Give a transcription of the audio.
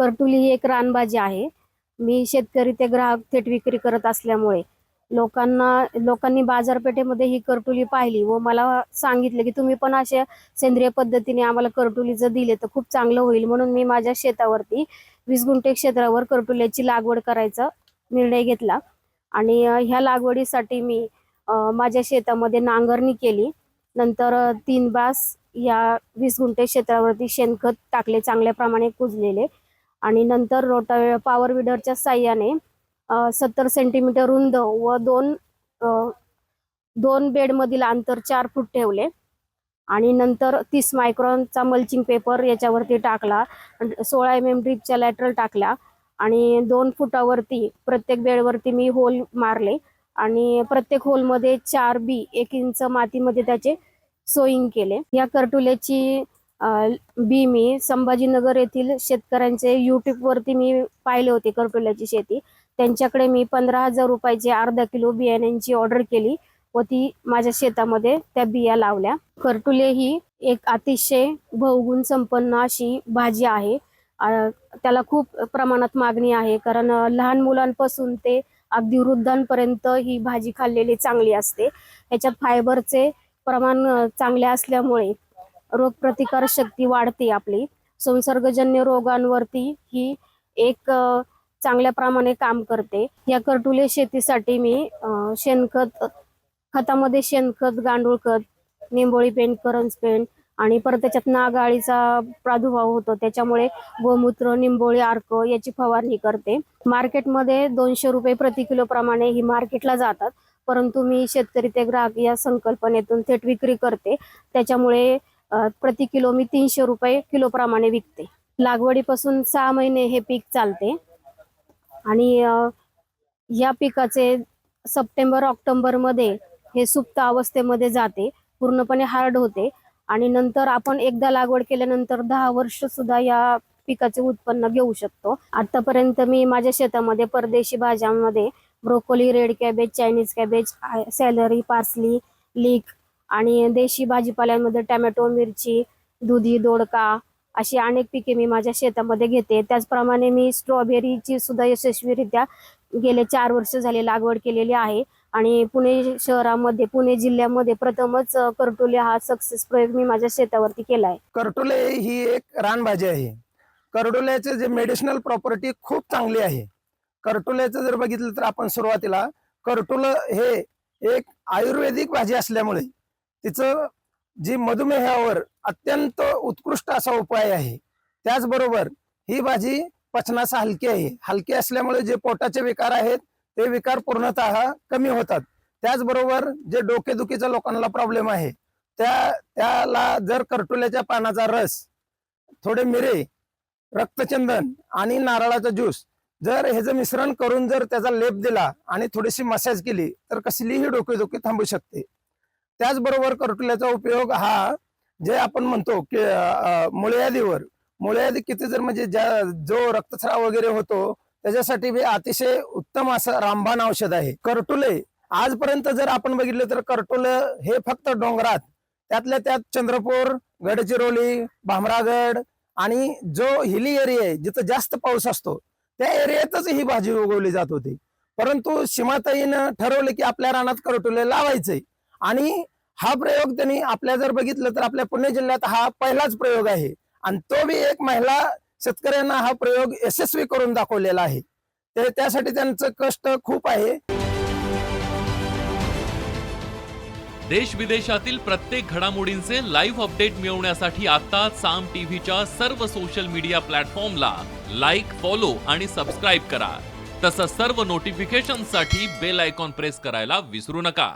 करटुली ही एक रानभाजी आहे. मी शेतकरी ते ग्राहक थेट विक्री करत असल्यामुळे लोकांना लोकांनी बाजारपेठेमध्ये ही करटुली पाहिली व मला सांगितले की तुम्ही पण अशा सेंद्रिय पद्धतीने आम्हाला करटुली जर दिले तर खूप चांगलं होईल. म्हणून मी माझ्या शेतावरती वीस गुंठे क्षेत्रावर करटुल्याची लागवड करायचा निर्णय घेतला. आणि ह्या लागवडीसाठी मी माझ्या शेतामध्ये नांगरणी केली. नंतर तीन बास या वीस गुंठे क्षेत्रावरती शेणखत टाकले चांगल्या प्रमाणे कुजलेले. आणि नंतर रोटा पॉवर विडरच्या साह्याने सत्तर सेंटीमीटर रुंद व दोन दोन बेडमधील अंतर चार फूट ठेवले. आणि नंतर तीस मायक्रॉनचा मल्चिंग पेपर याच्यावरती टाकला सोळा एम एम ड्रीपच्या लॅटरल टाकल्या आणि दोन फुटावरती प्रत्येक बेडवरती मी होल मारले आणि प्रत्येक होलमध्ये चार बी एक इंच मातीमध्ये त्याचे सोईंग केले. या कर्टुलेची बी मी संभाजीनगर येथील शेतकऱ्यांचे युट्यूबवरती मी पाहिले होते करटुल्याची शेती. त्यांच्याकडे मी पंधरा हजार रुपयाचे अर्धा किलो बियाण्यांची ऑर्डर केली व ती माझ्या शेतामध्ये त्या बिया लावल्या. करटुले ही एक अतिशय बहुगुण संपन्न अशी भाजी आहे. त्याला खूप प्रमाणात मागणी आहे कारण लहान मुलांपासून ते अगदी वृद्धांपर्यंत ही भाजी खाल्लेली चांगली असते. याच्यात फायबरचे प्रमाण चांगले असल्यामुळे रोगप्रतिकार शक्ती वाढते आपली. संसर्गजन्य रोगांवरती ही एक चांगल्या प्रमाणे काम करते. या करटुले शेतीसाठी मी शेणखत खतामध्ये शेणखत गांडूळ खत निंबोळी पेंट करंज पेंट आणि परत त्याच्यात नागाळीचा प्रादुर्भाव होतो. त्याच्यामुळे गोमूत्र निंबोळी अर्क याची फवारणी करते. मार्केटमध्ये दोनशे रुपये प्रति किलो प्रमाणे ही मार्केटला जातात. परंतु मी शेतकरी ते ग्राहक या संकल्पनेतून थेट विक्री करते. त्याच्यामुळे प्रति किलो मी तीनशे रुपये किलो प्रमाणे विकते. लागवडीपासून सहा महिने हे पीक चालते. आणि या पिकाचे सप्टेंबर ऑक्टोबरमध्ये हे सुप्त अवस्थेमध्ये जाते पूर्णपणे हार्ड होते. आणि नंतर आपण एकदा लागवड केल्यानंतर दहा वर्ष सुद्धा या पिकाचे उत्पन्न घेऊ शकतो. आतापर्यंत मी माझ्या शेतामध्ये परदेशी भाज्यांमध्ये broccoli red cabbage Chinese cabbage celery parsley leek आणि देशी भाजीपाल्यांमध्ये टॅमॅटो मिरची दुधी दोडका अशी अनेक पिके मी माझ्या शेतामध्ये घेते. त्याचप्रमाणे मी स्ट्रॉबेरीची सुद्धा यशस्वीरित्या गेले चार वर्ष झाले लागवड केलेली आहे. आणि पुणे शहरामध्ये पुणे जिल्ह्यामध्ये प्रथमच करटोले हा सक्सेस प्रयोग मी माझ्या शेतावरती केला आहे. करटोले ही एक रानभाजी आहे. करटोल्याचे जे मेडिसिनल प्रॉपर्टी खूप चांगली आहे. करटोल्याचं जर बघितलं तर आपण सुरुवातीला करटोलं हे एक आयुर्वेदिक भाजी असल्यामुळे तिचं जी मधुमेहावर अत्यंत उत्कृष्ट असा उपाय आहे त्याचबरोबर ही भाजी पचनास हलकी आहे. हलकी असल्यामुळे जे पोटाचे विकार आहेत ते विकार पूर्णतः कमी होतात. त्याचबरोबर जे डोकेदुखीचा लोकांना प्रॉब्लेम आहे त्या त्याला जर करटोल्याच्या पानाचा रस थोडे मिरे रक्तचंदन आणि नारळाचा ज्यूस जर ह्याचं मिश्रण करून जर त्याचा लेप दिला आणि थोडीशी मसाज केली तर कसलीही डोकेदुखी थांबू शकते. त्याचबरोबर करटुल्याचा उपयोग हा जे आपण म्हणतो की मुळ्यादीवर. मुळ्यादी किती जर म्हणजे ज्या जो रक्तस्राव वगैरे होतो त्याच्यासाठी बी अतिशय उत्तम असं रामबाण औषध आहे. करटुले आजपर्यंत जर आपण बघितलं तर करटुले हे फक्त डोंगरात त्यातल्या त्यात चंद्रपूर गडचिरोली भामरागड आणि जो हिली एरिया आहे जिथं जास्त पाऊस असतो त्या एरियातच ही भाजी उगवली जात होती. परंतु सीमाताईनं ठरवलं की आपल्या रानात करटुले लावायचे आणि हा प्रयोग त्यांनी आपल्या जर बघितलं तर आपल्या पुणे जिल्ह्यात हा पहिलाच प्रयोग आहे. आणि तो बी एक महिला शेतकऱ्यांना हा प्रयोग यशस्वी करून दाखवलेला आहे. ते त्यासाठी त्यांचं कष्ट खूप आहे. देश विदेशातील प्रत्येक घडामोडींचे लाईव्ह अपडेट मिळवण्यासाठी आता साम टीव्हीच्या सर्व सोशल मीडिया प्लॅटफॉर्मला लाईक फॉलो आणि सबस्क्राईब करा. तसंच सर्व नोटिफिकेशनसाठी बेल आयकॉन प्रेस करायला विसरू नका.